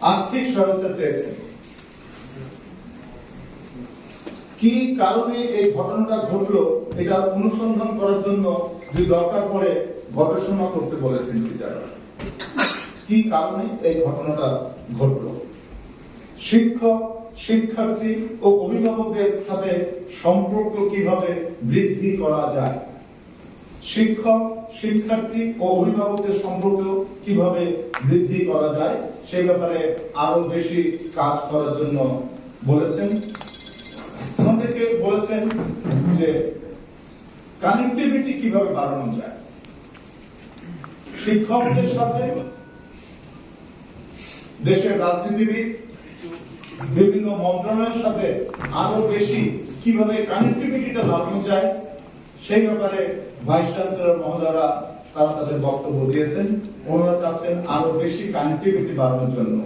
আর্থিক সহায়তা চেয়েছেন। কি কারণে এই ঘটনাটা ঘটলো এটা অনুসন্ধান করার জন্য যদি দরকার পড়ে গবেষণা করতে বলেছেন টিচাররা কি কারণে এই ঘটনাটা ঘটলো? শিক্ষক, শিক্ষার্থী ও অভিভাবকদের সাথে সম্পর্ক কীভাবে বৃদ্ধি করা যায়? শিক্ষক, শিক্ষার্থী ও অভিভাবকদের সম্পর্ক কীভাবে বৃদ্ধি করা যায়, সেই ব্যাপারে আরও বেশি কাজ করার জন্য বলেছেন। আমাদেরকে বলেছেন যে কানেক্টিভিটি কীভাবে বাড়ানো যায়। শিক্ষকদের সাথে দেশের রাজনীতিবিদ, বিভিন্ন মন্ত্রণালয়ের সাথে আরও বেশি কীভাবে কানেক্টিভিটিটা বাড়ানো যায় সেই ব্যাপারে ভাইস চ্যান্সেলর মহোদয়রা তারা তাদের বক্তব্য দিয়েছেন। ওনারা চাচ্ছেন আরও বেশি কানেক্টিভিটি বাড়ানোর জন্য।